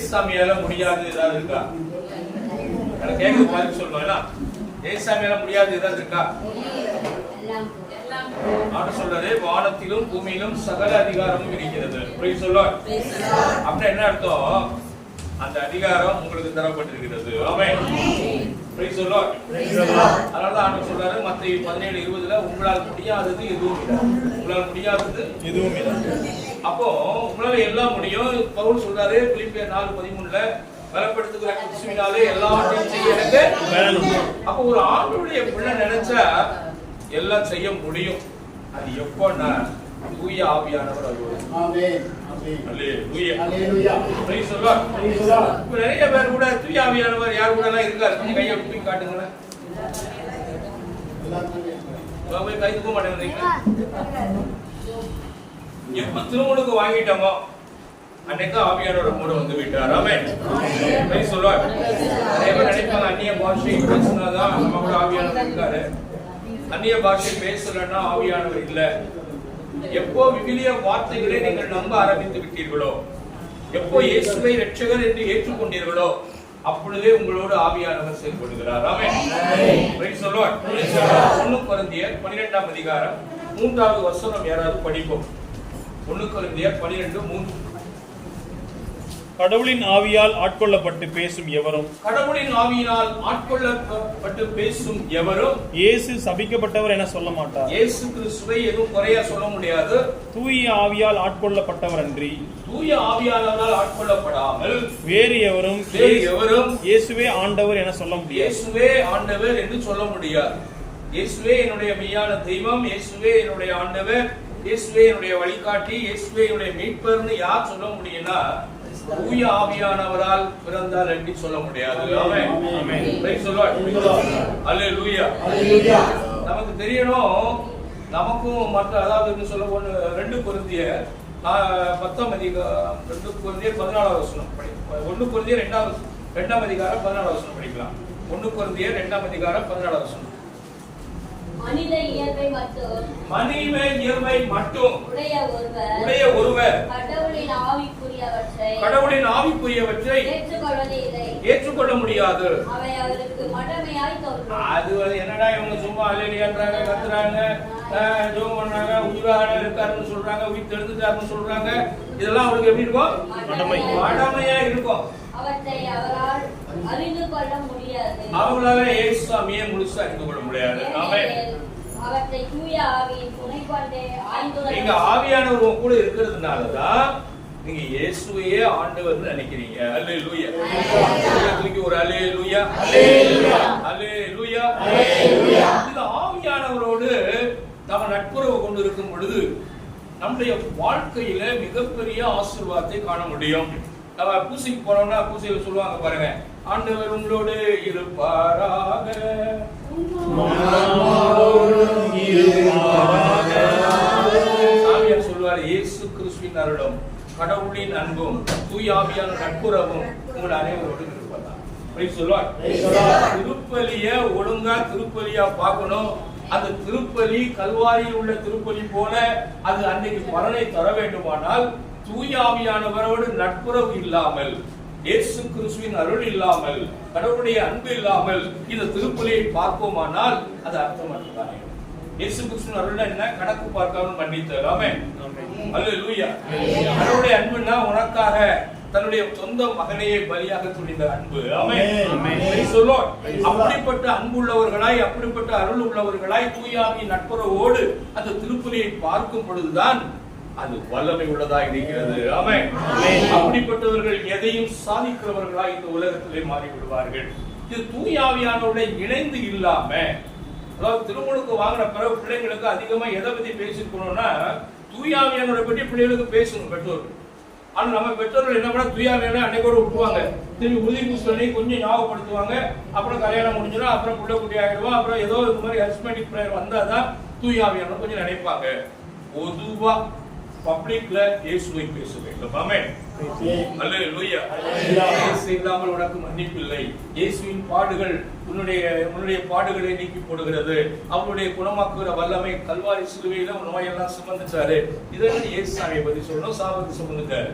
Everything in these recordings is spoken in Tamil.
ஏசாமியால முடியாது ஏதாவது இருக்கா? எனக்கு கேட்க பதில் சொல்லணும் என்ன? ஏசாமியால முடியாது ஏதாவது இருக்கா? ஆண்டு சொல்றாரு வானத்திலும் பூமியிலும் சகல அதிகாரமும் இருக்கிறது. புரியுது சொல்ல. அப்படின்னா என்ன அர்த்தம்? அந்த அதிகாரம் உங்களுக்கு தரப்பட்டிருக்கிறது. ஆமென். புரியுது சொல்ல. அதனாலதான் ஆண்டு சொல்றாரு மத்திய பதினேழு இருபதுல உங்களால் முடியாதது எதுவும் இல்லை. உங்களால் முடியாதது எதுவும் இல்லை. அப்போ உங்களால எல்லாம் முடியும். பவுல் சொல்றாரு பிலிப்பியர் நாலு பதிமூணுல பலப்படுத்துகிற கிறிஸ்துவினாலே எல்லாவற்றையும் செய்ய எனக்கு அப்போ ஒரு ஆண்டுடைய பிள்ளை நினைச்சா எல்லாம் செய்ய முடியும். அது எப்போன்னா தூய ஆவியானவர் நிறைய பேர் கூட தூய ஆவியானவர் யார் கூட எல்லாம் இருக்காரு? கொஞ்சம் கையை தூக்கி காட்டுங்களேன். எல்லாருமே இவன் போய் கை தூக்க மாட்டேங்கிறீங்க எப்ப திருமுழுக்கு வாங்கிட்டோமோ? அன்னைக்கு ஆவியானோட கூட வந்து விட்டார். ஆமென். பிரைஸ் தி நிறைய பேர் நினைப்பாங்க அந்நிய பாஷை பேசினாதான் நம்ம கூட ஆவியானவர் இருக்காரு. அந்நிய பாஷை பேசலன்னா ஆவியானவர் இல்ல. எப்போ விவிலிய வார்த்தைகளை நீங்கள் நம்ப ஆரம்பித்து விட்டீர்களோ? எப்போ இயேசுவை ரட்சகர் என்று ஏற்றுக்கொண்டீர்களோ? அப்பொழுதே உங்களோடு ஆவியானவர் செயல்படுகிறார். ஆமென். பிரைஸ் தி லார்ட் ஒன்னு கொரிந்தியர் 12ஆம் அதிகாரம் மூன்றாவது வசனம் யாராவது படிப்போம். 12 மூன்று. கடவுளின் ஆவியால் ஆட்கொள்ளப்பட்டு பேசும் எவரும்? கடவுளின் ஆவியினால் ஆட்கொள்ளப்பட்டு பேசும் எவரும்? இயேசு சபிக்கப்பட்டவர் என சொல்ல மாட்டார். இயேசு கிறிஸ்துவை எதுவும் குறையா சொல்ல முடியாது. தூய ஆவியால் ஆட்கொள்ளப்பட்டவர் அன்றி தூய ஆவியானவரால் ஆட்கொள்ளப்படாமல் வேறு எவரும் வேறு எவரும் இயேசுவே ஆண்டவர் என சொல்ல முடியாது. இயேசுவே ஆண்டவர் என்று சொல்ல முடியாது. இயேசுவே என்னுடைய மெய்யான தெய்வம் இயேசுவே என்னுடைய ஆண்டவர். இயேசுவே என்னுடைய வழிகாட்டி இயேசுவே என்னுடைய மீட்பர்னு யார் சொல்ல முடியும்னா தூய ஆவியானவரால் பிறந்தார் என்று சொல்ல முடியாது. ஹalleluya நமக்கு தெரியணும் நமக்கும் மற்ற அதாவது சொல்ல ஒன்று ரெண்டு பொருந்திய பத்தாம் அதிகாரம் ரெண்டு பொருந்திய பதினாலாவது வசனம் படி ஒன்று பொருந்திய ரெண்டாவது ரெண்டாம் அதிகாரம் பதினாலாவது வசனம் படிக்கலாம். ஒன்று பொருந்திய ரெண்டாம் அதிகாரம் பதினாலாவது வசனம். மனித இயல்பை மட்டும் மனித இயல்பை மட்டும் உடைய ஒருவர் உடைய ஒருவர் கடவுளின் ஆவிக்குரியவற்றை கடவுளின் ஆவிக்குரியவற்றை ஏற்றுக்கொள்வதில்லை ஏற்றுக்கொள்ள முடியாது. அவை அவருக்கு மடமையாய் தோன்றும். அது என்னடா இவங்க சும்மா அலையிலியான்றாங்க கத்துறாங்க ஜெபம் பண்றாங்க உயிராக இருக்காருன்னு சொல்றாங்க உயிர் தெரிஞ்சுட்டாருன்னு சொல்றாங்க. இதெல்லாம் அவருக்கு எப்படி இருக்கும்? மடமை. மடமையா இருக்கும். அவற்றை அவரால் அறிந்து கொள்ள முடியாது. அவங்களால இயேசு சாமியை முழுசா அறிந்து கொள்ள முடியாது. அவற்றை தூய ஆவியின் துணை கொண்டே ஆய்ந்துள்ள நீங்க ஆவியானவர் கூட இருக்கிறதுனாலதான் நீங்க இயேசுவையே ஆண்டவர்னு நினைக்கிறீங்க. அல்லேலூயா. தூக்கி ஒரு அல்லேலூயா. அல்லேலூயா. இந்த ஆவியானவரோடு நம்ம நட்புறவு கொண்டு இருக்கும் பொழுது நம்முடைய வாழ்க்கையில மிகப்பெரிய ஆசீர்வாதத்தை காண முடியும். நம்ம பூசைக்கு போனோம்னா பூசையில சொல்லுவாங்க பாருங்க. ஆண்டவர் உங்களோடு இருப்பாராக. சாமியார் சொல்வார் இயேசு கிறிஸ்துவின் அருளும் கடவுளின் அன்பும் தூயாவியான நட்புறவும் உங்கள் அனைவரோடு இருப்பதா? சொல்லுவார். திருப்பலிய ஒழுங்கா திருப்பலியா பார்க்கணும். அந்த திருப்பலி கல்வாரியில் உள்ள திருப்பலி போல அது அன்னைக்கு பலனை தர வேண்டுமானால் தூயாவியானவரோடு நட்புறவு இல்லாமல் இயேசு கிறிஸ்துவின் அருள் இல்லாமல் கடவுளுடைய அன்பு இல்லாமல் இந்த திருப்பலியை பார்ப்போமானால் அது அர்த்தமற்றதானே. இயேசு கிறிஸ்துவின் அருள் என்ன? கணக்கு பார்க்காமல் மன்னித்தல். ஆமென். அல்லேலூயா. கடவுளுடைய அன்புனா உனக்காக தன்னுடைய சொந்த மகனையே பலியாக துணிந்த அன்பு. ஆமென். ஆமென். Praise the Lord. அப்படிப்பட்ட அன்புள்ளவர்களாய் அப்படிப்பட்ட அருள் உள்ளவர்களாய் தூயாவின் நட்புறவோடு அந்த திருப்பலியை பார்க்கும் பொழுதுதான் அது வல்லமை உள்ளதா இருக்கிறது. ஆமென். அப்படிப்பட்டவர்கள் எதையும் சாதிக்கிறவர்களாக இந்த உலகத்திலே மாறிவிடுவார்கள். இது தூயாவியானோட இணைந்து இல்லாம அதாவது திருமணத்துக்கு வாங்குற பிறகு பிள்ளைங்களுக்கு அதிகமா எதை பத்தி பேசிருக்கணும்னா தூயாவியானோட பற்றி பிள்ளைகளுக்கு பேசணும் பெற்றோர்கள். ஆனா நம்ம பெற்றோர்கள் என்ன பண்ண தூயாவியான அன்னைக்கோட விட்டுவாங்க திரும்பி உறுதி சொல்லி கொஞ்சம் ஞாபகப்படுத்துவாங்க. அப்புறம் கல்யாணம் முடிஞ்சிடும் அப்புறம் புள்ள குட்டி ஆகிடுவோம் அப்புறம் ஏதோ இந்த மாதிரி ஹஸ்பண்டிக் பிரேயர் வந்தாதான் தூயாவியான கொஞ்சம் நினைப்பாங்க. பொதுவா பப்ளிக்ல இயேசுவை பேச வேண்டும். ஆமென். அல்லேலூயா. இயேசு இல்லாமல் உனக்கு மன்னிப்பில்லை. இயேசுவின் பாடுகள் உன்னுடைய உன்னுடைய பாடுகளை நீக்கி போடுகிறது. அவருடைய குணமாக்குகிற வல்லமை கல்வாரி சிலுவையில நோயெல்லாம் சுமந்துட்டாரு. இதை இயேசு சாமியை பத்தி சொல்லணும் சாபத்தை சுமந்துட்டாரு.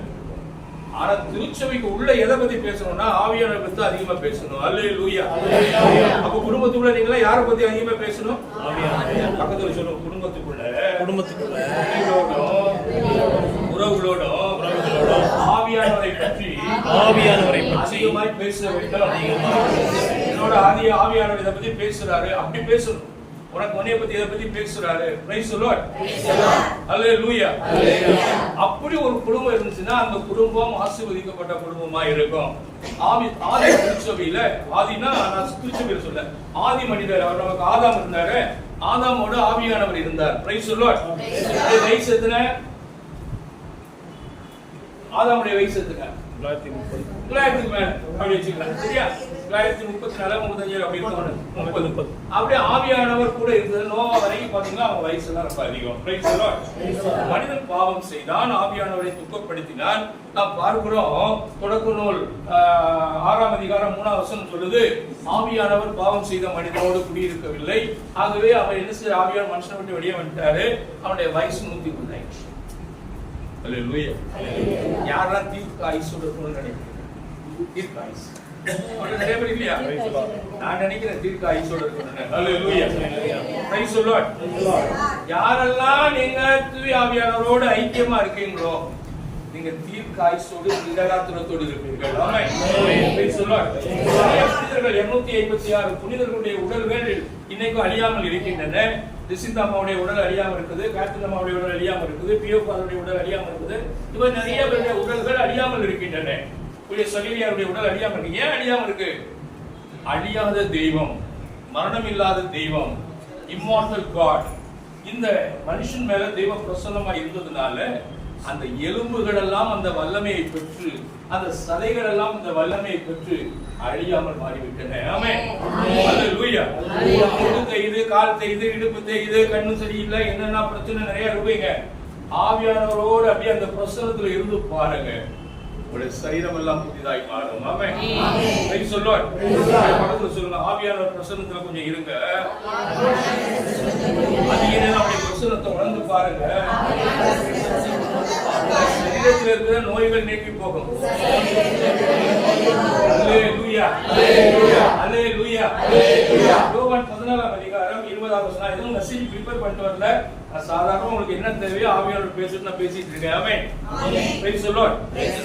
ஆனா திருச்சபைக்கு உள்ள எதை பத்தி பேசணும்னா ஆவியானவரை பத்தி அதிகமா பேசணும். அல்லே லூயா அப்ப குடும்பத்துக்குள்ள நீங்களா யாரை பத்தி அதிகமா பேசணும்? பக்கத்துல சொல்லுங்க குடும்பத்துக்குள்ள. குடும்பத்துக்குள்ள. உறவுகளோடும் ஆவியானவரை பற்றி ஆவியானவரை பற்றி அதிகமாய் பேச வேண்டும். என்னோட ஆதி ஆவியானவர் இதை பத்தி பேசுறாரு. அப்படி பேசணும். உனக்கு உன்னைய பத்தி இதை பத்தி பேசுறாரு. பிரைஸ் லார்ட் அல்லேலூயா அப்படி ஒரு குடும்பம் இருந்துச்சுன்னா அந்த குடும்பம் ஆசீர்வதிக்கப்பட்ட குடும்பமா இருக்கும். ஆவி ஆதி திருச்சபையில ஆதினா நான் திருச்சபையில சொல்ல ஆதி மனிதர் அவர் நமக்கு ஆதாம் இருந்தாரு. ஆதாமோட ஆவியானவர் இருந்தார். பிரைஸ் லார்ட் வயசு எத்தனை ஆதாமுடைய வயசு எத்தனை? தொள்ளாயிரத்தி முப்பது. தொள்ளாயிரத்துக்கு மேல. அப்படி வச்சுக்கலாம். சரியா? தொள்ளாயிரத்தி முப்பத்தி நாலு முப்பத்தஞ்சு அப்படி இருக்கணும் முப்பது முப்பது. அப்படியே ஆவியானவர் கூட இருந்தது. நோவா வரைக்கும் பாத்தீங்கன்னா அவங்க வயசு எல்லாம் ரொம்ப அதிகம். மனிதன் பாவம் செய்தான் ஆவியானவரை துக்கப்படுத்தினான். நாம் பார்க்கிறோம் தொடக்க நூல் ஆறாம் அதிகாரம் மூணாம் வசனம் சொல்லுது ஆவியானவர் பாவம் செய்த மனிதனோடு குடியிருக்கவில்லை. ஆகவே அவன் என்ன செய்ய ஆவியான மனுஷனை விட்டு வெளியே வந்துட்டாரு. அவனுடைய வயசு நூத்தி Hallelujah. யாரெல்லாம் தீர்க்க ஆயுசோட இருக்கணும்னு நினைக்கிறீங்க? தீர்க்க ஆயுசு அப்படி நிறைய பேர் இல்லையா நான் நினைக்கிறேன் தீர்க்க ஆயுசோட இருக்கணும்னு Hallelujah. Praise the Lord. யாரெல்லாம் நீங்க தூய ஆவியானவரோடு ஐக்கியமா இருக்கீங்களோ நீங்க தீர்க்க ஆயுசோடு நிலகாத்துரத்தோடு இருப்பீர்கள். ஆமென். Praise the Lord. நிறைய புனிதர்கள் 256 புனிதர்களுடைய உடல்கள் இன்னைக்கும் அழியாமல் இருக்கின்றன. ரிசிந்தாமாவுடைய உடல் அழியாமல் இருக்குது காத்திரமாவுடைய உடல் அழியாமல் இருக்குது பியோபாருடைய உடல் அழியாமல் இருக்குது. இவர் நிறைய பேருடைய உடல்கள் அழியாமல் இருக்கின்றன. புதிய சகலியாருடைய உடல் அழியாமல் இருக்கு. ஏன் அழியாமல் இருக்கு? அழியாத தெய்வம் மரணம் இல்லாத தெய்வம் இம்மார்டல் காட் இந்த மனுஷன் மேல தெய்வம் பிரசன்னமா இருந்ததுனால அந்த எலும்புகள் எல்லாம் அந்த வல்லமையை பெற்று அந்த சதைகள் எல்லாம் அந்த வல்லமையை பெற்று அழியாமல் மாறிவிட்டன. தேயுது கால் தேயுது இடுப்பு தேயுது கண்ணு சரியில்லை என்னென்ன பிரச்சனை நிறைய இருப்பீங்க. ஆவியானவரோடு அப்படியே அந்த பிரசனத்துல இருந்து பாருங்க. உங்களுடைய சரீரம் எல்லாம் புதிதாய் மாறும். the Lord. பக்கத்துல சொல்லுங்க. ஆவியானவர் கொஞ்சம் இருங்க. நேரம் அவருடைய பிரசன்னத்தை உணர்ந்து பாருங்க. சரீரத்தில் இருக்கிற நோய்கள் நீக்கி போகும். 14 அதிகாரம் 20 வசனம். எதுவும் மெசேஜ் ப்ரிப்பேர் பண்ணிட்டு வரல. சாதாரண உங்களுக்கு என்ன தேவையோ ஆவியானவர் பேசிட்டு நான் பேசிட்டு இருக்கேன். ஆமென். பிரைஸ் தி லார்ட்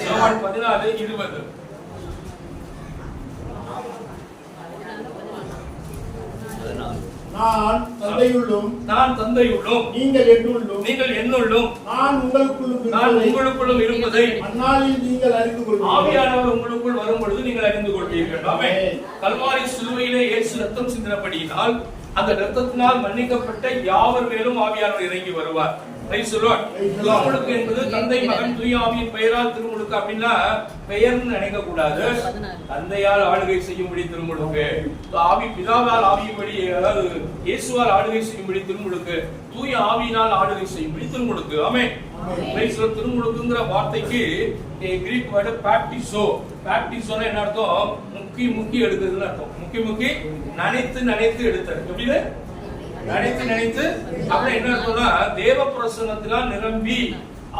யோவான் 14 20 நான் தந்தையுள்ளும் நான் தந்தையுள்ளும். நீங்கள் என்னுள்ளும். நீங்கள் என்னுள்ளும். நான் உங்களுக்குள்ளும் நான் உங்களுக்குள்ளும் இருப்பதை அந்நாளில் நீங்கள் அறிந்து கொள்வீர்கள் ஆவியானவர் உங்களுக்குள் வரும் பொழுது நீங்கள் அறிந்து கொள்வீர்கள். ஆமென். கல்வாரி சிலுவையிலே இயேசு ரத்தம் சிந்தினபடியினால் அந்த ரத்தத்தினால் மன்னிக்கப்பட்ட யாவர் மேலும் ஆவியானவர் இறங்கி வருவார். திருமுழுக்கு என்பது தந்தை மகன் தூய ஆவியின் பெயரால் திருமுழுக்கு அப்படின்னா பெயர்னு நினைக்க கூடாது தந்தையால் ஆளுகை செய்யும்படி திருமுழுக்கு. ஆவி பிதாவால் ஆவியும்படி அதாவது இயேசுவால் ஆளுகை செய்யும்படி திருமுழுக்கு தூய ஆவியினால் ஆளுகை செய்யும்படி திருமுழுக்கு. ஆமே திருமுழுக்குங்கிற வார்த்தைக்கு கிரீக் வேர்டு பேப்டிசோ பேப்டிசோனா என்ன அர்த்தம்? முக்கி முக்கி எடுக்கிறதுன்னு அர்த்தம். முக்கி முக்கி நனைத்து நனைத்து எடுத்தல் எப்படி நினைத்து நினைத்து அப்புறம் என்ன அர்த்தம்னா தேவ பிரசன்னத்தினால் நிரம்பி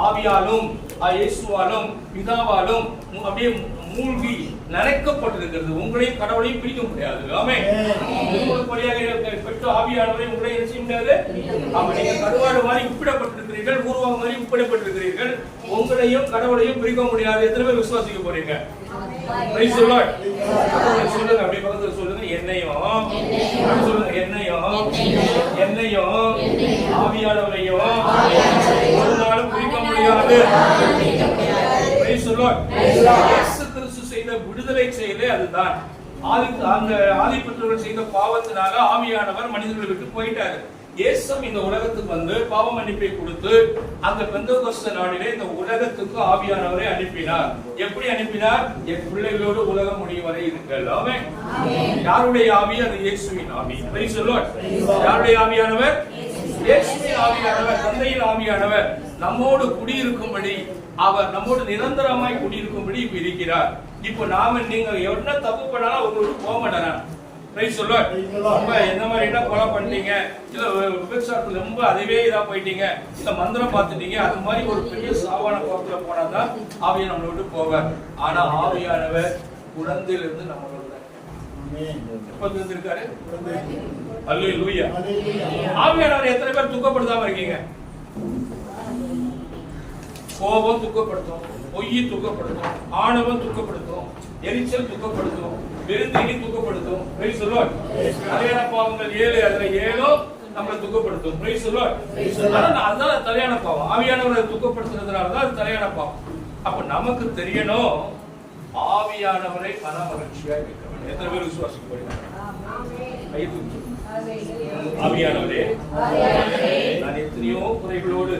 ஆவியாலும் இயேசுவாலும் பிதாவாலும் அப்படியே மூழ்கி நனைக்கப்பட்டிருக்கிறது. உங்களையும் கடவுளையும் பிரிக்க முடியாது. ஆமே உங்களுக்கு வழியாக பெற்ற ஆவியானவரை உங்களை என்ன செய்ய முடியாது? ஆமா நீங்க கருவாடு மாதிரி உப்பிடப்பட்டிருக்கிறீர்கள் ஊர்வம் மாதிரி உப்பிடப்பட்டிருக்கிறீர்கள். உங்களையும் கடவுளையும் பிரிக்க முடியாது. எத்தனை பேர் விசுவாசிக்க போறீங்க? சொல்லுங்க அப்படியே பக்கத்துல சொல்லுங்க. என்னையும். அப்படி சொல்லுங்க என்னையும். என்னையும் ஆவியானவரையும் ஒரு நாளும் பிரிக்க முடியாது. கிறிஸ்து செய்த விடுதலை செயலே அதுதான். ஆதி அந்த ஆதிப்பற்றவர்கள் செய்த பாவத்தினால ஆவியானவர் மனிதர்களை விட்டு போயிட்டாரு. இயேசும் இந்த உலகத்துக்கு வந்து பாவ மன்னிப்பை கொடுத்து அந்த பெந்தகோஸ்த நாளிலே இந்த உலகத்துக்கு ஆவியானவரை அனுப்பினார். எப்படி அனுப்பினார்? என் பிள்ளைகளோடு உலகம் முடியும் வரை இருங்கள் யாருடைய ஆவி? அது இயேசுவின் ஆவி. யாருடைய ஆவியானவர்? இயேசுவின் ஆவியானவர் தந்தையின் ஆவியானவர். நம்மோடு குடியிருக்கும்படி அவர் நம்மோடு நிரந்தரமாய் குடியிருக்கும்படி இப்ப இருக்கிறார். இப்போ நாம நீங்க என்ன தப்பு பண்ணாலும் அவங்களுக்கு போக மாட்டாரா? பிரைஸ் சொல்லுவார். ரொம்ப என்ன மாதிரி என்ன கொலை பண்ணிட்டீங்க? இல்ல விபச்சாரத்துல ரொம்ப அதுவே இதா போயிட்டீங்க. இல்ல மந்திரம் பார்த்துட்டீங்க. அது மாதிரி ஒரு பெரிய சாவான கோபத்துல போனாதான் ஆவியை நம்மளை விட்டு போவார் ஆனா ஆவியானவர் குழந்தையிலிருந்து நம்மளோட. எப்ப இருந்திருக்காரு அல்லே லூயா. ஆவியானவர் எத்தனை பேர் துக்கப்படுத்தாம இருக்கீங்க? கோபம் துக்கப்படுத்தும் பொய் துக்கப்படுத்தும் ஆணவம் துக்கப்படுத்தும் எரிச்சல் துக்கப்படுத்தும். பெருந்தீனி துக்கப்படுத்தும். பிரைஸ் சொல்லுவார் கல்யாண பாவங்கள் ஏழு அதுல ஏழோ நம்மளை துக்கப்படுத்தும். பிரைஸ் ஆனா அதுதான் தலையான பாவம். ஆவியானவரை துக்கப்படுத்துறதுனால தான் அது தலையான பாவம். அப்ப நமக்கு தெரியணும் ஆவியானவரை மன மகிழ்ச்சியா இருக்க வேண்டும். எத்தனை பேர் விசுவாசிக்க போறீங்க. ஆவியானவரே நான் எத்தனையோ குறைகளோடு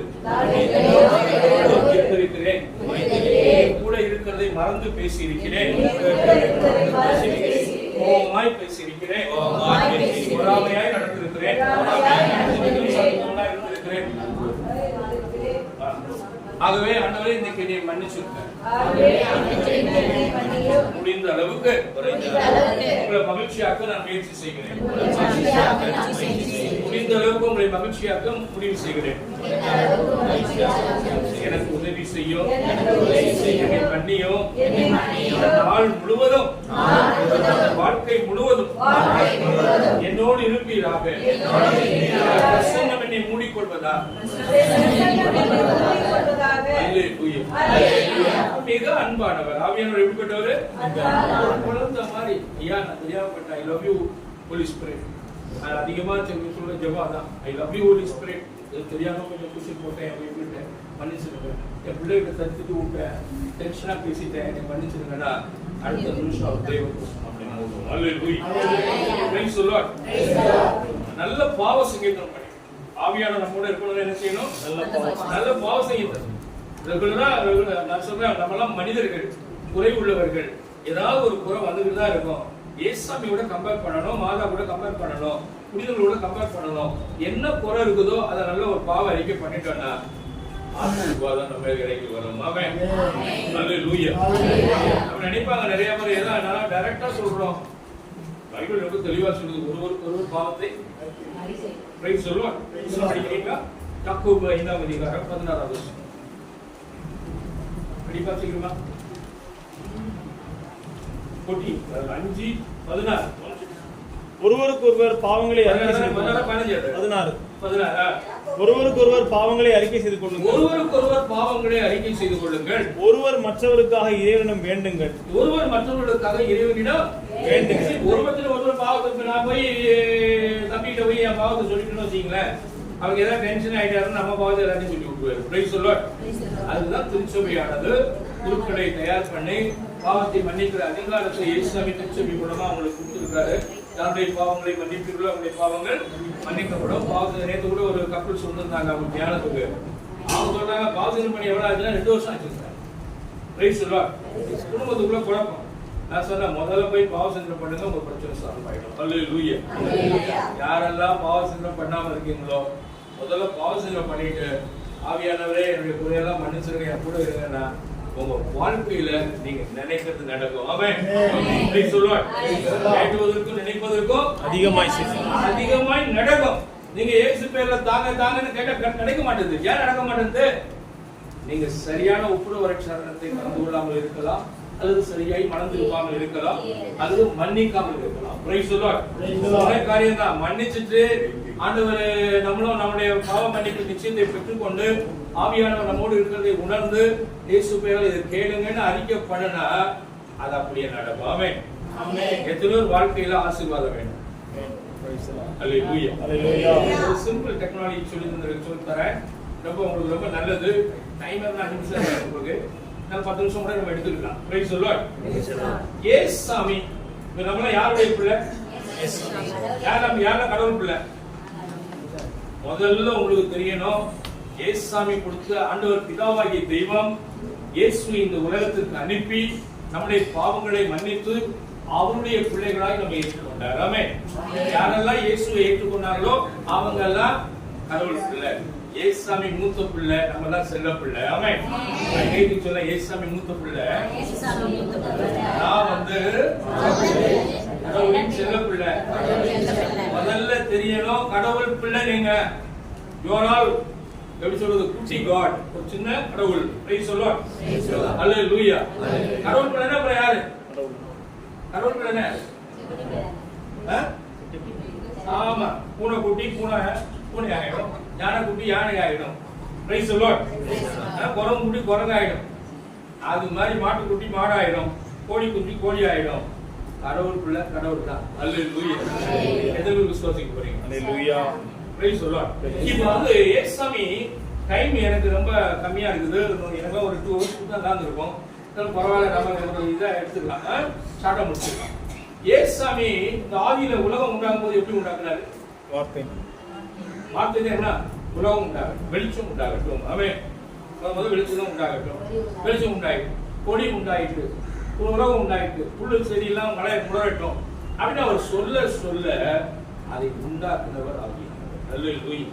இருக்கிறேன் கூட இருக்கிறதை மறந்து பேசியிருக்கிறேன் கோபமாய் பேசியிருக்கிறேன் பொறாமையாய் நடந்திருக்கிறேன் இருந்திருக்கிறேன் ஆகவே ஆண்டவரே இன்னைக்கு நீ மன்னிச்சிருக்க முடிந்த அளவுக்கு உங்களை மகிழ்ச்சியாக்க நான் முயற்சி செய்கிறேன். முடிந்த அளவுக்கு உங்களை மகிழ்ச்சியாக்க முடிவு செய்கிறேன். எனக்கு உதவி செய்யும். என்னை இந்த நாள் முழுவதும். வாழ்க்கை முழுவதும். என்னோடு இருப்பீராக. என்னை மூடிக்கொள்வதா. மிக அன்பானவர். ஆவியானவர் எப்படிப்பட்டவர் குழந்தை மாதிரி. ஐயா நான் தெரியாமப்பட்ட I love you holy spirit அது அதிகமா சொல்ற ஜெபா தான். I love you holy spirit தெரியாம கொஞ்சம் குஷி போட்டேன் என் வீட்டுல மன்னிச்சிருங்க என் பிள்ளைகிட்ட தடுத்துட்டு விட்டேன். டென்ஷனா பேசிட்டேன். என்னை மன்னிச்சிருங்கடா அடுத்த நிமிஷம் அவர் தெய்வ அப்படின்னு நல்ல பாவ சங்கீதம் பண்ணி ஆவியான நம்மோட இருக்கணும் என்ன செய்யணும்? நல்ல பாவ நல்ல பாவ சங்கீதம் ரெகுலரா ரெகுலரா நான் சொல்றேன் நம்மலாம் மனிதர்கள் குறை உள்ளவர்கள். ஏதாவது ஒரு குறை வந்துட்டு தான் இருக்கும். ஏசாமியோட கம்பேர் பண்ணணும் மாதா கூட கம்பேர் பண்ணணும் புனிதர்களோட கம்பேர் பண்ணணும். என்ன குறை இருக்குதோ அதை நல்ல ஒரு பாவ அறிக்கை பண்ணிட்டோம்னா ஆசீர்வாதம் நம்ம இறங்கி வரும். அவன் நல்ல நினைப்பாங்க நிறைய பேர். எல்லாம் நான் டைரக்டா சொல்றோம். பைபிள் ரொம்ப தெளிவா சொல்லுது. ஒருவருக்கு ஒருவர் பாவத்தை பிரைஸ் சொல்லுவார் படிக்கிறீங்களா? யாக்கோபு ஐந்தாம் அதிகாரம் பதினாறாவது வசனம். படிப்பா சீக்கிரமா? போட்டி. அஞ்சு பதினாறு. ஒருவருக்கு ஒருவர் பாவங்களை பதினாறு. பதினாறு? பதினாறா ஒருவருக்கு ஒருவர் பாவங்களை அறிக்கை செய்து கொள்ளுங்கள். ஒருவருக்கு ஒருவர் பாவங்களை அறிக்கை செய்து கொள்ளுங்கள். ஒருவர் மற்றவருக்காக இறைவனிடம் வேண்டுங்கள். ஒருவர் மற்றவர்களுக்காக இறைவனிடம் வேண்டுங்கள். ஒருவத்தில் ஒருவர் பாவத்துக்கு நான் போய் தம்பிகிட்ட போய் என் பாவத்தை சொல்லிட்டுன்னு வச்சுங்களேன் அவங்க ஏதாவது டென்ஷன் ஆயிட்டாருன்னு நம்ம பாவத்தை எல்லாத்தையும் சொல்லி விட்டுருவாரு. பிரைஸ் சொல்லுவார் அதுதான் திருச்சபையானது. குருக்களை தயார் பண்ணி பாவத்தை மன்னிக்கிற அதிகாரத்தை இயேசுசாமி திருச்சபை மூலமா அவங்களுக்கு கொடுத்திருக்காரு தன்னுடைய பாவங்களை மன்னிப்பீர்களோ அவங்களுடைய பாவங்கள் மன்னிக்கப்படும். பாவத்தை நேற்று கூட ஒரு கப்பல்ஸ் வந்திருந்தாங்க அவங்க தியானத்துக்கு. அவங்க சொன்னாங்க பாவத்தின் பண்ணி எவ்வளோ ஆச்சுன்னா ரெண்டு வருஷம் ஆச்சு ரைஸ் பிரைஸ் குடும்பத்துக்குள்ள குழப்பம். நான் சொன்னேன் முதல்ல போய் பாவ சிந்தனை பண்ணுங்க உங்க பிரச்சனை சால்வ் ஆயிடும். அல்லேலூயா யாரெல்லாம் பாவ சிந்தனை பண்ணாம இருக்கீங்களோ முதல்ல பாவ சிந்தனை பண்ணிட்டு ஆவியானவரே என்னுடைய குறையெல்லாம் மன்னிச்சிருங்க என் கூட இருங்கன்னா உங்க வாழ்க்கையில நீங்க நினைக்கிறது நடக்கும். அவன் பிரைஸ் சொல்லுவார். கேட்டுவதற்கும் நினைப்பதற்கும் அதிகமாய் செய்து அதிகமாய் நடக்கும். நீங்க இயேசு பேர்ல தாங்க தாங்கன்னு கேட்டா கிடைக்க மாட்டேங்குது. ஏன் நடக்க மாட்டேங்குது? நீங்க சரியான ஒப்புரவு சரணத்தை கலந்து கொள்ளாமல் இருக்கலாம். அல்லது சரியாய் மணந்து இருப்பாமல் இருக்கலாம் அல்லது மன்னிக்காமல் இருக்கலாம். காரியம் தான் மன்னிச்சுட்டு ஆண்டவர் நம்மளும் நம்முடைய பாவ மன்னிப்பு நிச்சயத்தை பெற்றுக்கொண்டு ஆவியானவர் நம்மோடு இருக்கிறதை உணர்ந்து இயேசு பேரால் இதை கேளுங்கன்னு அறிக்கை பண்ணனா அது அப்படியே நடக்கும். ஆமென் எத்தனையோ வாழ்க்கையில ஆசீர்வாதம் சிம்பிள் டெக்னாலஜி சொல்லி தந்திருக்கு சொல்லி தரேன். ரொம்ப உங்களுக்கு ரொம்ப நல்லது. டைம் இருந்தா அஞ்சு நிமிஷம் உங்களுக்கு. நான் பத்து நிமிஷம் கூட நம்ம எடுத்துக்கலாம். பிரைஸ் சொல்லுவார் ஏஸ் சாமி. இப்ப நம்மளாம் யாருடைய பிள்ளை? யார் நம்ம யாரெல்லாம் கடவுள் பிள்ளை? முதல்ல உங்களுக்கு தெரியணும் ஏசு சாமி கொடுத்த ஆண்டவர் பிதாவாகிய தெய்வம் இயேசு இந்த உலகத்திற்கு அனுப்பி நம்முடைய பாவங்களை மன்னித்து அவருடைய பிள்ளைகளாய் நம்ம ஏற்றுக்கொண்டார். ஆமே யாரெல்லாம் இயேசுவை ஏற்றுக்கொண்டார்களோ அவங்க எல்லாம் கடவுள் பிள்ளை. ஏசாமி மூத்த பிள்ளை நம்ம எல்லாம் செல்ல பிள்ளை ஆமே கைக்கு சொல்ல ஏசாமி மூத்த பிள்ளை? நான் வந்து கடவுளின் செல்ல பிள்ளை. முதல்ல தெரியணும் கடவுள் பிள்ளை நீங்க. யோனால் எப்படி சொல்றது? குட்டி காட் ஒரு சின்ன கடவுள். பிரைஸ் சொல்லுவார் அல்லேலூயா கடவுள் பிள்ளைனா அப்புறம் யாரு? கடவுள். பிள்ளைனா? ஆமா. பூனை குட்டி பூனை பூனை ஆயிடும் யானை குட்டி யானை ஆயிடும் பிரைஸ் சொல்லுவார் குரங்கு குட்டி குரங்கு ஆயிடும் அது மாதிரி மாட்டு குட்டி மாடு ஆயிடும் கோழி குட்டி கோழி ஆயிடும் கடவுள் பிள்ளை கடவுள் தான் அல்லேலூயா எதிர்ப்பு விசுவாசிக்க போறீங்க? அல்லேலூயா பிரைஸ் சொல்லுவார் இப்போ வந்து ஏசாமி டைம் எனக்கு ரொம்ப கம்மியா இருக்குது. எனக்கு ஒரு டூ ஹவர்ஸ் தான் தான் இருக்கும். பரவாயில்ல நம்ம இதை எடுத்துக்கலாம். ஷார்ட்டா முடிச்சுக்கலாம் ஏசாமி இந்த ஆதியில உலகம் உண்டாகும் போது எப்படி உண்டாக்குனாரு? வார்த்தை. என்ன? உலகம் உண்டாகட்டும் வெளிச்சம் உண்டாகட்டும். அவன் முதல் வெளிச்சம் உண்டாகட்டும். வெளிச்சம் உண்டாயிட்டு கொடி உண்டாயிட்டு உலகம் உண்டாயிட்டு புல்லு செடியெல்லாம் மழை முளரட்டும் அப்படின்னு அவர் சொல்ல சொல்ல அதை உண்டாக்குனவர் ஆகிய அல்லேலூயா.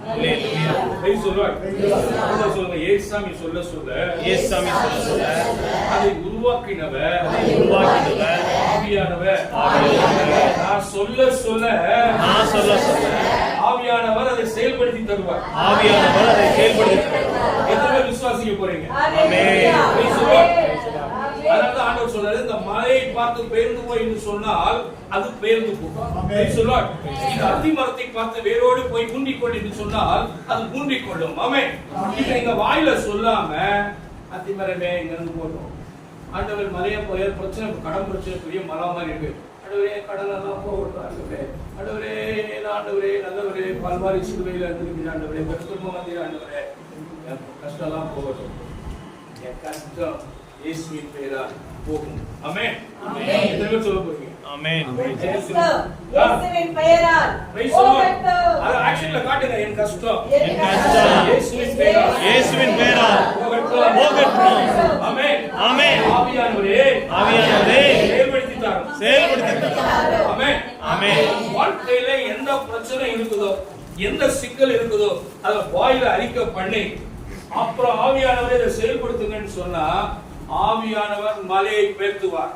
சொல்லுவார்? சொல்லுங்க. ஏசாமி சொல்ல சொல்ல இயேசுசாமி சொல்ல சொல்ல அதை உருவாக்கினவர் உருவாக்கினவர் ஆவியானவர். நான் சொல்ல சொல்ல நான் சொல்ல சொல்ல ஆவியானவர் அதை செயல்படுத்தி தருவார். ஆவியானவர் அதை செயல்படுத்தி எத்தனை விசுவாசிக்க போறீங்க. அதனால ஆண்டவர் சொல்றாரு இந்த மலையை பார்த்து பெயர்ந்து போய் என்று சொன்னால் அது பெயர்ந்து போகும். இந்த அத்தி மரத்தை பார்த்து வேரோடு போய் ஊன்றிக் கொள் என்று சொன்னால் அது ஊன்றிக் கொள்ளும் ஆமே இப்ப எங்க வாயில சொல்லாம அத்தி மரமே இங்க இருந்து போட்டோம் ஆண்டவர் மலையை போய் பிரச்சனை கடன் பிரச்சனை பெரிய மரம் மாதிரி இருக்கு. ஆண்டவரே கடன் எல்லாம் போகட்டும் ஆண்டவரே. ஆண்டவரே ஆண்டவரே நல்லவரே பல்வாரி சிலுவையில் இருந்திருக்கிற ஆண்டவரே பெருக்குடும்பம் வந்தீர் ஆண்டவரே. என் கஷ்டம்லாம் போகட்டும் என் கஷ்டம் இயேசுவின் பெயரால் போகும். ஆமென். எத்தனை பேர் சொல்ல போறீங்க? ஆமென். இயேசுவின் பெயரால். போகட்டும். அதை ஆக்ஷன்ல காட்டுங்க. என் கஷ்டம். என் கஷ்டம் இயேசுவின் பெயரால் இயேசுவின் பெயரால் போகட்டும். போகட்டும். ஆமென். ஆமென். ஆவியானவரே. ஆவியானவரே செயல்படுத்தி தாரும் செயல்படுத்தி ஆமென் ஆமென். வாழ்க்கையில எந்த பிரச்சனை இருக்குதோ எந்த சிக்கல் இருக்குதோ அத வாயில அறிக்கை பண்ணி அப்புறம் ஆவியானவரை இதை செயல்படுத்துங்கன்னு சொன்னா ஆவியானவர் மலையை பேர்த்துவார்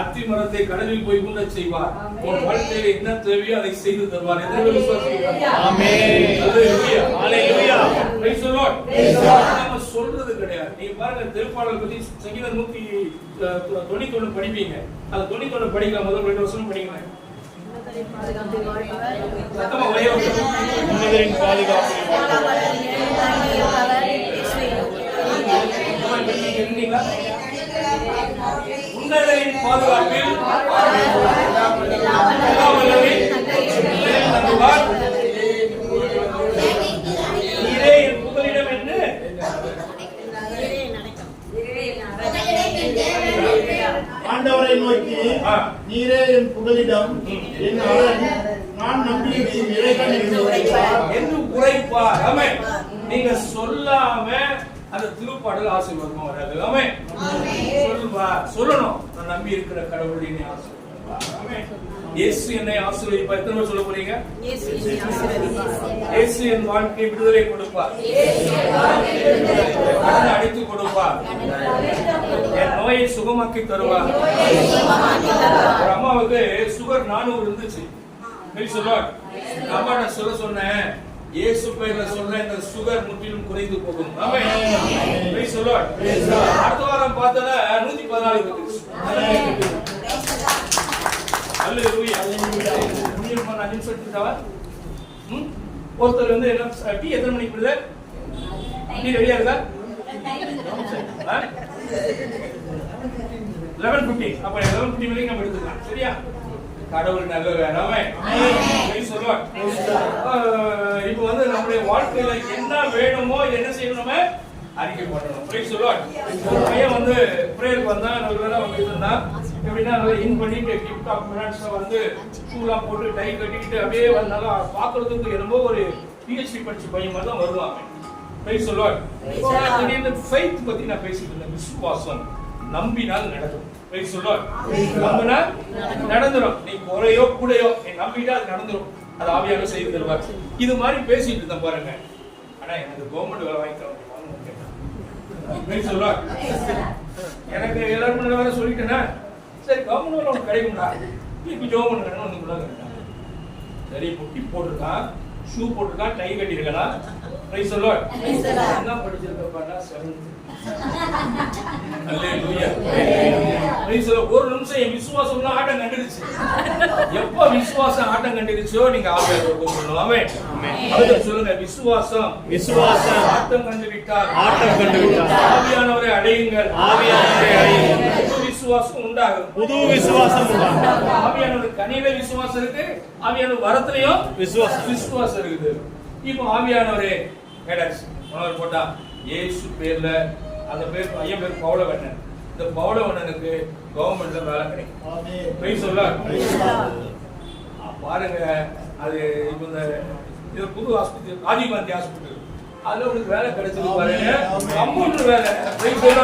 அத்தி மரத்தை கடலில் போய் உண்ண செய்வார். உன் வாழ்க்கையில என்ன தேவையோ அதை செய்து தருவார். எத்தனை பேர் பாருங்க திருப்பாடல் பத்தி சங்கீதம் நூத்தி தொண்ணூத்தி ஒண்ணு படிப்பீங்க அது தொண்ணூத்தி ஒண்ணு படிக்கலாம் முதல் ரெண்டு வருஷம் படிக்கலாம்? உன்னதரின் பாதுகாப்பில் எல்லாம் வல்லவரின் நிழலில் தங்குவார். நீரே என் புகலிடம் என்று ஆண்டவரை நோக்கி ஆ. நீரே என் புகலிடம் என் அரண் நான் நம்பியது இறைவன் என்று உரைப்பார். நீங்க சொல்லாம அந்த திருப்பாடல் ஆசீர்வாதமா வராது ஆமென். சொல்வா சொல்லணும் நான் நம்பி இருக்கிற கடவுள் என்னை ஆசீர்வதிப்பார். ஆமென். இயேசு என்னை ஆசீர்வதிப்பார். எத்தனை பேர் சொல்ல போறீங்க? இயேசு என் வாழ்க்கை விடுதலை கொடுப்பார். கடனை அடித்து கொடுப்பார். என் நோயை சுகமாக்கி தருவார். ஒரு அம்மாவுக்கு சுகர் நானூறு இருந்துச்சு. அம்மா நான் சொல்ல சொன்னேன். இயேசு பெயர்ல சொல்ல இந்த சுகர் முற்றிலும் குறைந்து போகும். அடுத்த வாரம் பார்த்தா நூத்தி பதினாலு இருந்துச்சு அல்லேலூயா. முடியுமா? நான் நிமிஷம் எடுத்துக்கிட்டாவா? ம்? ஒருத்தர் வந்து என்ன டீ எத்தனை மணிக்கு விடுது டீ ரெடியா இருக்கா? லெவன் பிப்டி அப்ப லெவன் பிப்டி வரைக்கும் நம்ம எடுத்துக்கலாம். சரியா? கடவுள் நல்ல அவன் சொல்லுவார் இப்போ வந்து நம்முடைய வாழ்க்கையில என்ன வேணுமோ என்ன செய்யணும் நம்ம? அறிக்கை பண்ணணும் பிரைஸ் சொல்லுவார். ஒரு பையன் வந்து பிரேயருக்கு வந்தா ரெகுலரா வந்துட்டு இருந்தான். எப்படின்னா நல்லா இன் பண்ணிட்டு கிஃப்ட் ஆஃப் மினிட்ஸ் வந்து ஷூலாம் போட்டு டை கட்டிக்கிட்டு அப்படியே வந்து நல்லா பார்க்கறதுக்கு என்னமோ ஒரு பிஹெச்டி படிச்ச பையன் மாதிரி தான் வருவாங்க அவன். பிரைஸ் திடீர்னு ஃபெய்த் பத்தி நான் பேசிட்டு இருந்தேன். விசுவாசம் நம்பினால் நடக்கும். ப்ரைஸ் சொல்லுவார். நம்பினா நடந்துரும். நீ குறையோ கூடையோ நீ நம்பிட்டா அது நடந்துரும். அது ஆவியாக செய்து தருவார். இது மாதிரி பேசிட்டு இருந்தேன் பாருங்க. ஆனா எனக்கு கவர்மெண்ட் வேலை வாங்கி தர பிரைஸ் சொல்லுவார் எனக்கு எல்லாரும் முன்னாடி வேற சொல்லிட்டேன்னா சரி கவர்மெண்ட் வேலை உனக்கு கிடைக்கும்டா இப்போ ஜோம் பண்ணுறேன்னு வந்து கூட சரி புட்டி போட்டிருக்கான் ஷூ போட்டிருக்கான் டை கட்டியிருக்கானா? பிரைஸ் சொல்லுவார் என்ன படிச்சிருக்கப்பா செவன்த் அல்லேலூயா பிரைஸ் சொல்ல ஒரு நிமிஷம் என் விசுவாசம்லாம் ஆட்டம் கண்டுடுச்சு எப்ப விசுவாசம் ஆட்டம் கண்டுடுச்சோ நீங்க ஆவியானவர் கூப்பிடணும். ஆமென் அவர்கள் சொல்லுங்க விசுவாசம். விசுவாசம். ஆட்டம் கண்டு விட்டார் ஆட்டம் கண்டு விட்டார். ஆவியானவரை அடையுங்கள். ஆவியானவரை அடையுங்கள். புது விசுவாசம் உண்டாகும். புது விசுவாசம் உண்டாகும். ஆவியானவர் கனியில விசுவாசம் இருக்கு. ஆவியானவர் வரத்திலையும் விசுவாசம். விசுவாசம் இருக்குது. இப்போ ஆவியானவரே கேட்டாச்சு அவர் போட்டா இயேசு பேர்ல அந்த பேர் பையன் பேர் பவுலவண்ணன். இந்த பவுலவண்ணனுக்கு கவர்மெண்ட்ல வேலை கிடைக்கும். போய் சொல்ல. பாருங்க அது இப்போ இந்த இது புது ஹாஸ்பிட்டல் ராஜீவ்காந்தி ஹாஸ்பிட்டல் அதுல உனக்கு வேலை கிடைச்சது பாருங்க. கம்ப்யூட்டர் வேலை. போய் சொல்ல?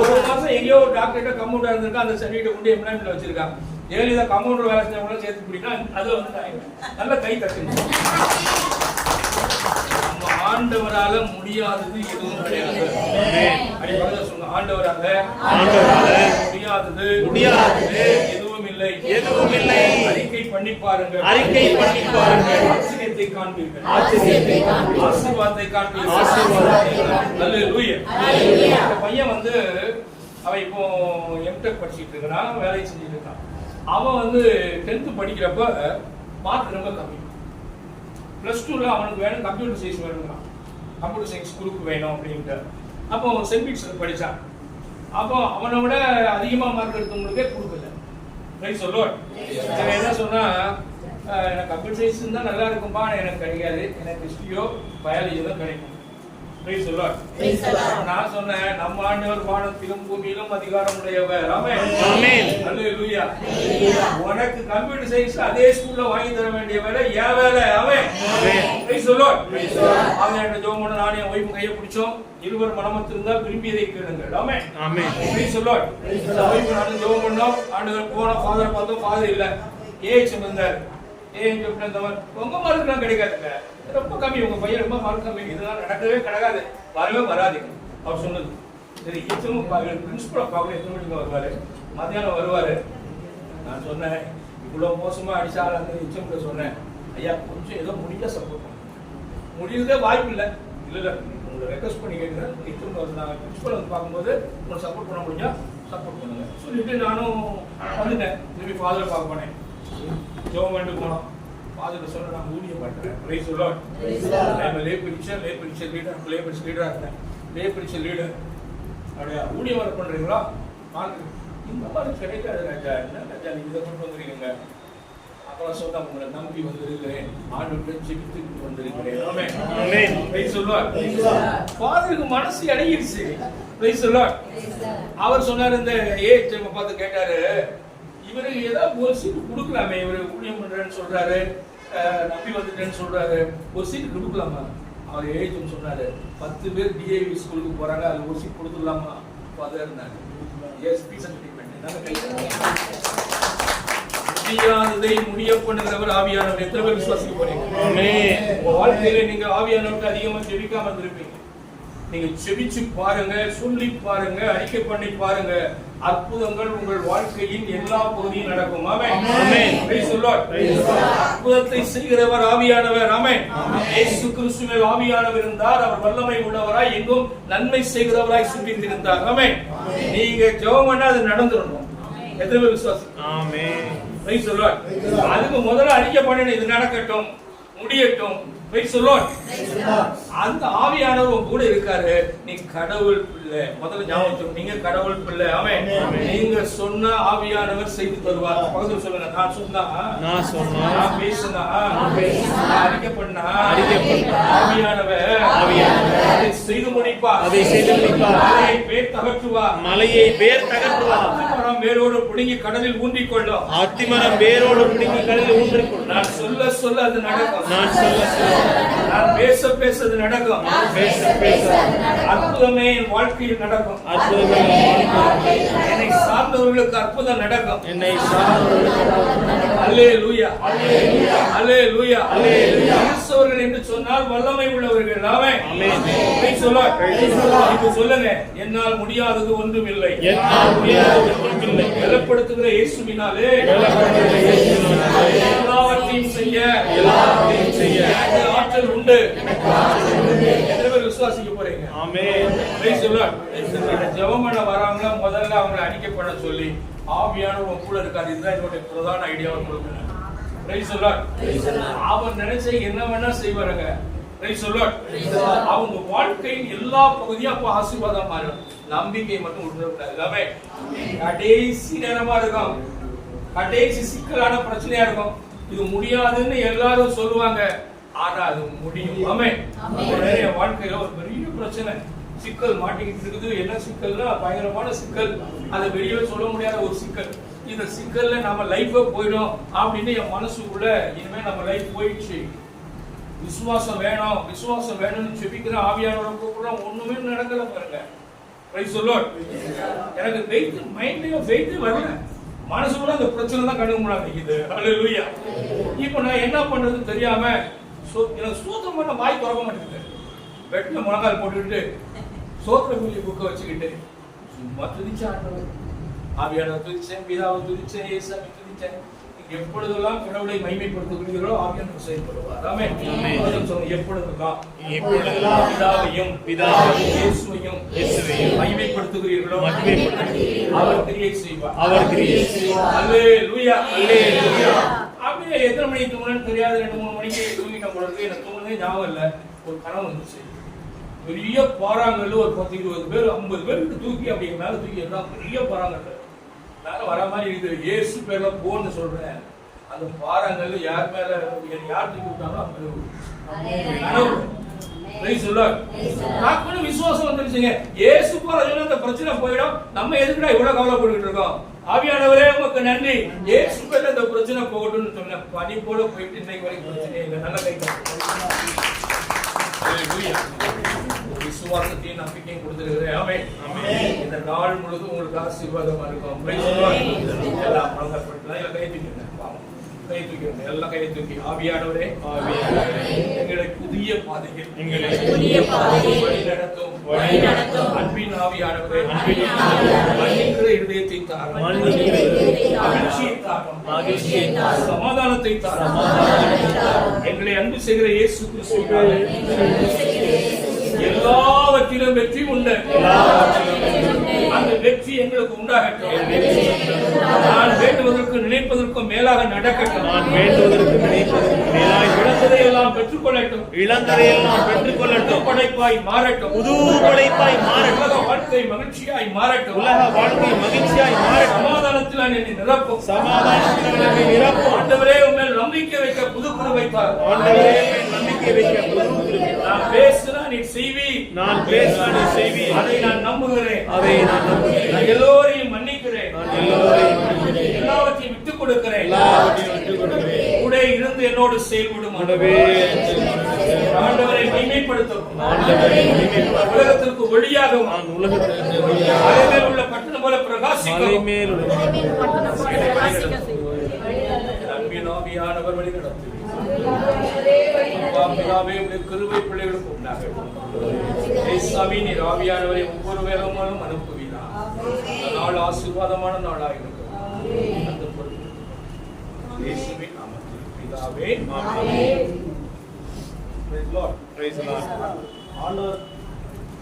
ஒரு மாசம் எங்கேயோ ஒரு டாக்டர்கிட்ட கம்ப்யூட்டர் இருந்திருக்கா அந்த சர்டிஃபிகேட் கொண்டு எம்ப்ளாய்மெண்ட்ல வச்சிருக்காங்க ஜெயலலிதா கம்ப்யூட்டர் வேலை செஞ்சவங்களும் சேர்த்து பிடினா அதுல வந்து நல்ல கை தட்டுங்க. நம்ம ஆண்டவரால முடியாதது எதுவும் கிடையாது. ஆண்டவரால முடியாதது முடியாதது எதுவும் இல்லை. எதுவும் இல்லை. அறிக்கை பண்ணி பாருங்க அறிக்கை பண்ணி பாருங்கள். ஆச்சரியத்தை காண்பீர்கள். ஆச்சரியத்தை காண்பீர்கள். ஆசீர்வாதத்தை காண்பீர்கள். ஆசீர்வாதத்தை அல்லேலூயா பையன் வந்து அவன் இப்போ எம்டெக் படிச்சிட்டு இருக்கிறான் வேலை செஞ்சுட்டு இருக்கான். அவன் வந்து டென்த் படிக்கிறப்ப மார்க் ரொம்ப கம்மி. ப்ளஸ் டூவில் அவனுக்கு வேணும் கம்ப்யூட்டர் சயின்ஸ் வேணும்னா கம்ப்யூட்டர் சயின்ஸ் குரூப் வேணும் அப்படின்ட்டு. அப்போ அவன் பீட்ஸில் படித்தான் அப்போ அவனை விட அதிகமாக மார்க் எடுத்தவங்களுக்கே கொடுக்கல. ரைட் சொல்லுவேன். என்ன சொன்னா எனக்கு கம்ப்யூட்டர் சயின்ஸ் தான் நல்லா இருக்கும்பா எனக்கு கிடைக்காது. எனக்கு ஹிஸ்ட்ரியோ பயாலஜி தான் கிடைக்கும். நான் சொன்னேன் நம்ம ஆண்டவர் வானத்திலும் பூமியிலும் அதிகாரம் உடையவர் உனக்கு கம்ப்யூட்டர் சயின்ஸ் அதே ஸ்கூல்ல வாங்கி தர வேண்டிய வேலை என் வேலை. அவன் ஆமென். பிரைஸ் தி லார்ட் அவன் என்ன ஜெபம் பண்ண நானே என் ஒய்ஃபு கையை பிடிச்சோம். இருவர் மனமத்திருந்தால் விரும்பியதை கேளுங்கள். Amen. Amen. Praise the lord wife நானும் ஜெபம் பண்ணோம். ஆண்டவர் போன ஃபாதர் பார்த்தோம். ஃபாதர் இல்ல. ஏஎச்எம் இருந்தார் ஏஎச்எம் இந்த மாதிரி உங்க மார்க்லாம் கிடைக்காதுங்க. ரொம்ப கம்மி. உங்க பையன் ரொம்ப மார்க் கம்மி. இதெல்லாம் நடக்கவே கிடைக்காது வரவே வராதுங்க அவர் சொன்னது. சரி எச்சமும் பிரின்சிபலை பார்க்கல எத்தனை மணிக்கு வருவாரு? மத்தியானம் வருவாரு. நான் சொன்னேன் இவ்வளோ மோசமா அடிச்சால அந்த எச்எம்ல சொன்னேன். ஐயா கொஞ்சம் ஏதோ முடிஞ்ச சப்போர்ட் பண்ணுங்க முடியுறதே வாய்ப்பு இல்லை. இல்லை இல்லை. உங்களை ரெக்வஸ்ட் பண்ணி கேட்குறேன். எச்சம் வந்து நாங்கள் பிரின்சிபல் வந்து பார்க்கும்போது உங்களை சப்போர்ட் பண்ண முடிஞ்சா சப்போர்ட் பண்ணுங்க. சொல்லிட்டு நானும் வந்துட்டேன். திரும்பி ஃபாதரை பார்க்க போனேன். கவர்மெண்ட்டுக்கு போனோம் ஃபாதர் சொல்ல நான் ஊழியம் பிரைஸ். நான் lay preacher lay preacher leader lay preacher லீடரா இருந்தேன் லே பிரிச்சர் லீடர் அப்படியா? ஊழியம் வர பண்றீங்களா? மார்க் இந்த மாதிரி கிடைக்காது ராஜா. என்ன ராஜா நீங்க இதை கொண்டு வந்துருக்கீங்க? அப்புறம் சொன்னா உங்களை நம்பி வந்திருக்கிறேன். ஆண்டு ஜெபித்து வந்திருக்கிறேன். ஆமென். ஆமென். பிரைஸ் சொல்லுவார். ஃபாதருக்கு மனசு சொல்லுவார் அவர் சொன்னாரு இந்த ஏஜ் பார்த்து கேட்டாரு இவருக்கு ஏதாவது ஒரு சீட்டு கொடுக்கலாமே இவரு ஊழியம் பண்றேன்னு சொல்றாரு நம்பி வந்துட்டேன்னு சொல்றாரு. ஒரு சீட்டு கொடுக்கலாமா? அவர் ஏஜ் சொன்னாரு. பத்து பேர் டிஏவி ஸ்கூலுக்கு போறாங்க அது ஒரு சீட் கொடுத்துடலாமா? ஃபாதர் இருந்தாங்க எஸ் பீஸ் முடியாததை முடிய பண்ணுகிறவர் ஆவியானவர். எத்தனை பேர் விசுவாசிக்க போறீங்க? வாழ்க்கையில நீங்க ஆவியானவருக்கு அதிகமா ஜெபிக்காம இருந்திருப்பீங்க. நீங்க ஜெபிச்சு பாருங்க சொல்லி பாருங்க அறிக்கை பண்ணி பாருங்க. அற்புதங்கள் உங்கள் வாழ்க்கையின் எல்லா பகுதியும் நடக்கும். அற்புதத்தை செய்கிறவர் ஆவியானவர். ஆமென். இயேசு கிறிஸ்து மேல் ஆவியானவர் இருந்தார். அவர் வல்லமை உள்ளவராய் எங்கும் நன்மை செய்கிறவராய் சுற்றித்திருந்தார். ஆமென். நீங்க ஜெபம் பண்ணா அது நடந்துடணும். எத்தனை பேர் விசுவாசம் Lord. அதுக்கு முதல்ல அறிக்கை பண்ணணும் இது நடக்கட்டும். முடியட்டும். அந்த ஆவியானவர் உங்க கூட இருக்காரு. நீ கடவுள் பிள்ளை. முதல்ல ஞாபகம். நீங்க கடவுள் பிள்ளை. ஆமென். ஆமென். நீங்க சொன்ன ஆவியானவர் செய்து தருவார். பக்கத்துல சொல்லுங்க. நான் சொன்னா? நான் சொன்னா? நான் பேசினா? அறிக்கை பண்ணா அறிக்கை பண்ணா, ஆவியானவர் ஆவியானவர் அதை செய்து முடிப்பார். அதை செய்து முடிப்பார். அதை பேர் தகற்றுவார். மலையை வேர் தகர்த்துவா வேரோடு பிடுங்கி கடலில் ஊன்றிக் கொள்ளும் அத்திமரம் வேரோடு பிடிங்கி கடலில் ஊன்றிக்கொள் நான் சொல்ல சொல்ல அது நடக்கும். நான் சொல்ல சொல்ல. நான் பேச பேச அது நடக்கும். பேச பேச அற்புதமே என் வாழ்க்கையில் நடக்கும். அற்புதங்கள் என்னை சார்ந்தவர்களுக்கு அற்புதம் நடக்கும். என்னை சார்ந்தவர்களுக்கு அல்லே லூயா அல்லே லூயா கிறிஸ்தவர்கள் என்று சொன்னால் வல்லமை உள்ளவர்கள். இப்ப சொல்லுங்க. என்னால் முடியாதது ஒன்றும் இல்லை என்னால் முடியாதது ஒன்றுமில்லை. இல்லை. பலப்படுத்துகிற இயேசுவினாலே எல்லாவற்றையும் செய்ய எல்லாவற்றையும் செய்ய எனக்கு ஆற்றல் உண்டு எத்தனை பேர் விசுவாசிக்க போறீங்க. இந்த ஜெபம் பண்ண வரவங்கள முதல்ல அவங்களை பண்ண சொல்லி ஆவியானவர் கூட இருக்காரு இதுதான் என்னுடைய பிரதான ஐடியாவை Lord. அவர் நினைச்ச என்ன வேணா செய்வாருங்க. அவங்க வாழ்க்கையின் எல்லா பகுதியும் அப்ப ஆசீர்வாதம் மாறும் நம்பிக்கை மட்டும் விட்டுறக்கூடாது கடைசி நேரமா இருக்கும். கடைசி சிக்கலான பிரச்சனையா இருக்கும். இது முடியாதுன்னு எல்லாரும் சொல்லுவாங்க. ஆனா அது முடியும். ஆமே நிறைய வாழ்க்கையில ஒரு பெரிய பிரச்சனை. சிக்கல் மாட்டிக்கிட்டு இருக்குது. என்ன சிக்கல்னா பயங்கரமான சிக்கல். அதை வெளியே சொல்ல முடியாத ஒரு சிக்கல். இந்த சிக்கல்ல நம்ம லைஃப போயிடும் அப்படின்னு என் மனசுக்குள்ள இனிமே நம்ம லைஃப் போயிடுச்சு. விசுவாசம் வேணும் விசுவாசம் வேணும்னு செபிக்கிற ஆவியானோட கூட ஒண்ணுமே நடக்கல பாருங்க. எனக்கு வெயிட் மைண்ட்லயும் வெயிட் வரல. மனசுக்குள்ள அந்த பிரச்சனை தான் கண்டு முடியாது ஹalleluya இப்போ நான் என்ன பண்றது தெரியாம எனக்கு சூத்திரம் பண்ண வாய் திறக்க மாட்டேங்குது. வெட்டின முழங்கால் போட்டுக்கிட்டு சோத்திர கூலி புக்கை வச்சுக்கிட்டு சும்மா துதிச்சேன் ஆண்டவர். ஆவியானவர் துதிச்சேன் பிதாவை துதிச்சேன் ஏசாமி துதிச்சேன். எப்பொழுதெல்லாம் கடவுளை மைமைப்படுத்துகிறீர்களோ ஆவியானவர் செயல்படுவார் முதல்ல சொல்லுங்க, எப்பொழுதெல்லாம்? எப்பொழுதெல்லாம்? பிதாவையும் பிதாவையும் இயேசுவையும் இயேசுவையும் மைமைப்படுத்துகிறீர்களோ அவர் கிரியை செய்வார். அவர் கிரியை செய்வார். அல்லேலூயா. அல்லேலூயா. அப்படியே எத்தனை மணிக்கு தூங்குனேன்னு தெரியாது ரெண்டு மூணு மணிக்கு தூங்கிட்ட இருக்கு எனக்கு தூங்குனதே ஞாபகம் இல்ல. ஒரு கனவு வந்துச்சு பெரிய பாறாங்கல்ல ஒரு பத்து இருபது பேர் ஐம்பது பேருக்கு தூக்கி அப்படி மேல தூக்கி எல்லாம் பெரிய பாறாங்கல்ல மேல வர மாதிரி இருக்குது. இயேசு பேர்ல போன்னு சொல்றேன். அந்த பாறாங்கல்ல யார் மேல யார் தூக்கி விட்டாங்களோ அவங்க விசுவாசம் வந்துருச்சுங்க. இயேசு போற அந்த பிரச்சனை போயிடும். நம்ம எதுக்குடா இவ்வளவு கவலைப்பட்டுக்கிட்டு இருக்கோம்? ஆவியானவரே உமக்கு நன்றி. இயேசு பேர்ல இந்த பிரச்சனை போகட்டும்னு சொன்னேன். பனி போல போயிட்டு இன்னைக்கு வரைக்கும் பிரச்சனை இல்லை. நல்ல கை. விசுவாசத்தையும் நம்பிக்கையும் கொடுத்திருக்கிறேன். இந்த நாள் முழுதும் உங்களுக்கு ஆசீர்வாதமா இருக்கும். எல்லாம் முழங்கப்பட்டுலாம் எல்லாம் கை வாங்க. கை தூக்கிடுங்க. எல்லாம் கை தூக்கி. ஆவியானவரே. ஆவியானவரே, எங்களை புதிய பாதையில் எங்களை புதிய பாதையில் வழி நடத்தும். வழி நடத்தும். அன்பின் ஆவியானவரே. மன்னிக்கிற இருதயத்தை தாரும். மகிழ்ச்சியை தாரும் மகிழ்ச்சியை தாரும். சமாதானத்தை தாரும். எங்களை அன்பு செய்கிற இயேசு கிறிஸ்துவினாலே எல்லாவற்றிலும் வெற்றி உண்டு. அந்த வெற்றி எங்களுக்கு உண்டாகட்டும். நான் வேண்டுவதற்கு நினைப்பதற்கும் மேலாக நடக்கட்டும். நான் வேண்டுவதற்கு நினைப்பதற்கு மேலாய் இழந்ததை எல்லாம் பெற்றுக்கொள்ளட்டும். இழந்ததையெல்லாம் பெற்றுக்கொள்ளட்டும். படைப்பாய் மாறட்டும். புது படைப்பாய் மாறட்டும். உலக வாழ்க்கை மகிழ்ச்சியாய் மாறட்டும். உலக வாழ்க்கை மகிழ்ச்சியாய் மாறட்டும். சமாதானத்தில் என்னை நிரப்பும். சமாதானத்தில் என்னை நிரப்பும். ஆண்டவரே உண்மையில் நம்பிக்கை வைக்க புது குருவை தார் ஆண்டவரே நம்பிக்கை வைக்க புது. நான் பேசினா நீ செய்வி. நான் பேசானே செய்வேன் அதை நான் நம்புகிறேன். அதை நான் நம்புகிறேன். நான் எல்லோரையும் மன்னிக்கிறேன். நான் எல்லோரையும் மன்னிக்கிறேன். எல்லாவற்றையும் விட்டுக் கொடுக்கிறேன் எல்லாவற்றையும் விட்டுக் கொடுக்கிறேன். கூட இருந்து என்னோடு செயல்படும் ஆண்டவே, ஆண்டவரை. மைமைப்படுத்தவும் ஆண்டவரை மகிமைப்படுத்தும். உலகத்திற்கு ஒளியாகவும். நான் உலகத்திற்கு ஒளியாக மலைமேல் உள்ள பட்டணம் போல மலை பிரகாசிக்கவும். மேல் உள்ள அன்பின் ஆவியானவர் வழி நடத்துவீர் அப்பா, பிதாவே, உம்முடைய கிருபை பிள்ளைகளுக்கு உண்டாகட்டும். இயேசுவே, நீர் ஆவியானவரை ஒவ்வொரு வேலமாலும் அனுப்புவீரா. நாள் ஆசீர்வாதமான நாளாக இருக்கும் அந்த பொருள். இயேசுவின் நாமத்தில் பிதாவே ஆண்டவர்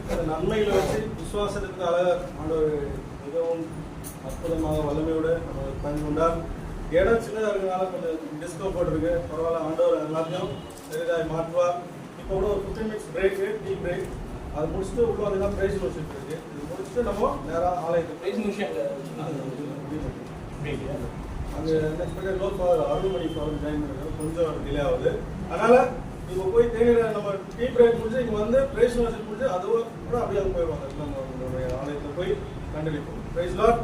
இந்த நன்மைகளை வச்சு விசுவாசத்துக்கு அழகாக ஆண்டவர் மிகவும் அற்புதமாக வல்லமையோட நம்ம பயன் கொண்டார் இடம் சின்னதாக இருக்கிறதுனால கொஞ்சம் டிஸ்கம்ஃபர்ட் இருக்கு. பரவாயில்ல ஆண்டவர் எல்லாத்தையும் பெரிதாய் மாற்றுவார். இப்போ கூட ஒரு fifteen minutes break tea break அது முடிச்சுட்டு உள்ள வந்து ப்ரைஸ் வச்சுட்டு இருக்கு. இது முடிச்சுட்டு நம்ம நேராக ஆலயத்துக்கு பிரைஸ் நிமிஷம் அங்கே unexpected low father Arulmani father join பண்ணுறது கொஞ்சம் டிலே ஆகுது. அதனால இப்போ போய் தேநீரை நம்ம டீ பிரேக் முடிச்சு இங்கே வந்து பிரேஸ் வாசல் முடிச்சு அதுவும் கூட அப்படியே போயிடுவாங்க. நம்ம நம்மளுடைய ஆலயத்தில் போய் கண்டுபிடிப்போம் பிரைஸ் லார்ட்